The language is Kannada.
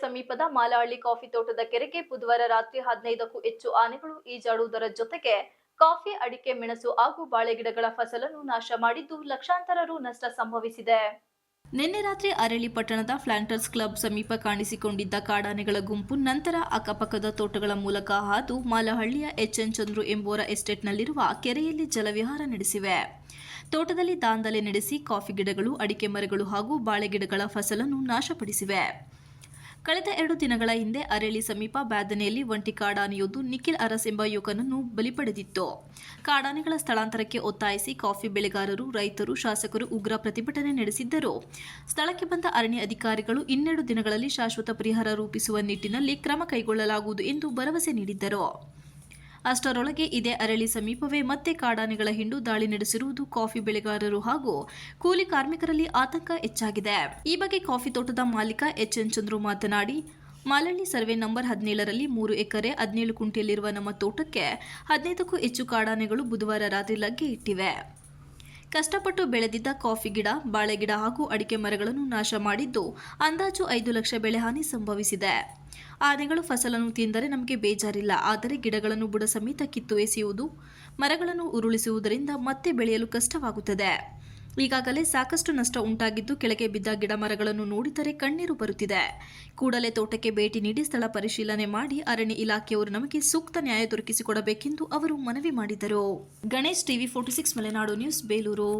ಸಮೀಪದ ಮಾಲಹಳ್ಳಿ ಕಾಫಿ ತೋಟದ ಕೆರೆಗೆ ಬುಧವಾರ ರಾತ್ರಿ ಹದಿನೈದಕ್ಕೂ ಹೆಚ್ಚು ಆನೆಗಳು ಈಜಾಡುವುದರ ಜೊತೆಗೆ ಕಾಫಿ, ಅಡಿಕೆ, ಮೆಣಸು ಹಾಗೂ ಬಾಳೆ ಗಿಡಗಳ ಫಸಲನ್ನು ನಾಶ ಮಾಡಿದ್ದು ಲಕ್ಷಾಂತರ ರು ನಷ್ಟ ಸಂಭವಿಸಿದೆ. ನಿನ್ನೆ ರಾತ್ರಿ ಅರಳಿ ಪಟ್ಟಣದ ಫ್ಲಾಂಟರ್ಸ್ ಕ್ಲಬ್ ಸಮೀಪ ಕಾಣಿಸಿಕೊಂಡಿದ್ದ ಕಾಡಾನೆಗಳ ಗುಂಪು ನಂತರ ಅಕ್ಕಪಕ್ಕದ ತೋಟಗಳ ಮೂಲಕ ಹಾದು ಮಾಲಹಳ್ಳಿಯ ಎಚ್ಎನ್ ಚಂದ್ರು ಎಂಬುವರ ಎಸ್ಟೇಟ್ನಲ್ಲಿರುವ ಕೆರೆಯಲ್ಲಿ ಜಲವಿಹಾರ ನಡೆಸಿವೆ. ತೋಟದಲ್ಲಿ ದಾಂಧಲೆ ನಡೆಸಿ ಕಾಫಿ ಗಿಡಗಳು, ಅಡಿಕೆ ಮರಗಳು ಹಾಗೂ ಬಾಳೆ ಗಿಡಗಳ ಫಸಲನ್ನು ನಾಶಪಡಿಸಿವೆ. ಕಳೆದ ಎರಡು ದಿನಗಳ ಹಿಂದೆ ಅರೆಳಿ ಸಮೀಪ ಬ್ಯಾದನೆಯಲ್ಲಿ ಒಂಟಿ ಕಾಡಾನೆಯೊಂದು ನಿಖಿಲ್ ಅರಸ್ ಎಂಬ ಯುವಕನನ್ನು ಬಲಿ ಪಡೆದಿತ್ತು ಕಾಡಾನೆಗಳ ಸ್ಥಳಾಂತರಕ್ಕೆ ಒತ್ತಾಯಿಸಿ ಕಾಫಿ ಬೆಳೆಗಾರರು, ರೈತರು, ಶಾಸಕರು ಉಗ್ರ ಪ್ರತಿಭಟನೆ ನಡೆಸಿದ್ದರು. ಸ್ಥಳಕ್ಕೆ ಬಂದ ಅರಣ್ಯ ಅಧಿಕಾರಿಗಳು ಇನ್ನೆರಡು ದಿನಗಳಲ್ಲಿ ಶಾಶ್ವತ ಪರಿಹಾರ ರೂಪಿಸುವ ನಿಟ್ಟಿನಲ್ಲಿ ಕ್ರಮ ಕೈಗೊಳ್ಳಲಾಗುವುದು ಎಂದು ಭರವಸೆ ನೀಡಿದ್ದರು. ಅಷ್ಟರೊಳಗೆ ಇದೇ ಅರಳಿ ಸಮೀಪವೇ ಮತ್ತೆ ಕಾಡಾನೆಗಳ ಹಿಂಡು ದಾಳಿ ನಡೆಸಿರುವುದು ಕಾಫಿ ಬೆಳೆಗಾರರು ಹಾಗೂ ಕೂಲಿ ಕಾರ್ಮಿಕರಲ್ಲಿ ಆತಂಕ ಹೆಚ್ಚಾಗಿದೆ. ಈ ಬಗ್ಗೆ ಕಾಫಿ ತೋಟದ ಮಾಲೀಕ ಎಚ್ ಎನ್ ಚಂದ್ರು ಮಾತನಾಡಿ, ಮಾಲಳ್ಳಿ ಸರ್ವೆ ನಂಬರ್ ಹದಿನೇಳರಲ್ಲಿ ಮೂರು ಎಕರೆ, ಹದಿನೇಳು ಕುಂಟೆಯಲ್ಲಿರುವ ನಮ್ಮ ತೋಟಕ್ಕೆ ಹದಿನೈದಕ್ಕೂ ಹೆಚ್ಚು ಕಾಡಾನೆಗಳು ಬುಧವಾರ ರಾತ್ರಿ ಲಗ್ಗೆ ಇಟ್ಟಿವೆ. ಕಷ್ಟಪಟ್ಟು ಬೆಳೆದಿದ್ದ ಕಾಫಿ ಗಿಡ, ಬಾಳೆ ಗಿಡ ಹಾಗೂ ಅಡಿಕೆ ಮರಗಳನ್ನು ನಾಶ ಮಾಡಿದ್ದು ಅಂದಾಜು ಐದು ಲಕ್ಷ ಬೆಳೆ ಹಾನಿ ಸಂಭವಿಸಿದೆ. ಆನೆಗಳು ಫಸಲನ್ನು ತಿಂದರೆ ನಮಗೆ ಬೇಜಾರಿಲ್ಲ, ಆದರೆ ಗಿಡಗಳನ್ನು ಬುಡ ಸಮೇತ ಕಿತ್ತು ಎಸೆಯುವುದು ಮರಗಳನ್ನು ಉರುಳಿಸುವುದರಿಂದ ಮತ್ತೆ ಬೆಳೆಯಲು ಕಷ್ಟವಾಗುತ್ತದೆ. ಈಗಾಗಲೇ ಸಾಕಷ್ಟು ನಷ್ಟ ಉಂಟಾಗಿದ್ದು ಕೆಳಗೆ ಬಿದ್ದ ಗಿಡ ಮರಗಳನ್ನು ನೋಡಿದರೆ ಕಣ್ಣೀರು ಬರುತ್ತಿದೆ. ಕೂಡಲೇ ತೋಟಕ್ಕೆ ಭೇಟಿ ನೀಡಿ ಸ್ಥಳ ಪರಿಶೀಲನೆ ಮಾಡಿ ಅರಣ್ಯ ಇಲಾಖೆಯವರು ನಮಗೆ ಸೂಕ್ತ ನ್ಯಾಯ ದೊರಕಿಸಿಕೊಡಬೇಕೆಂದು ಅವರು ಮನವಿ ಮಾಡಿದರು. Ganesh TV forty six Malenadu news, Belur.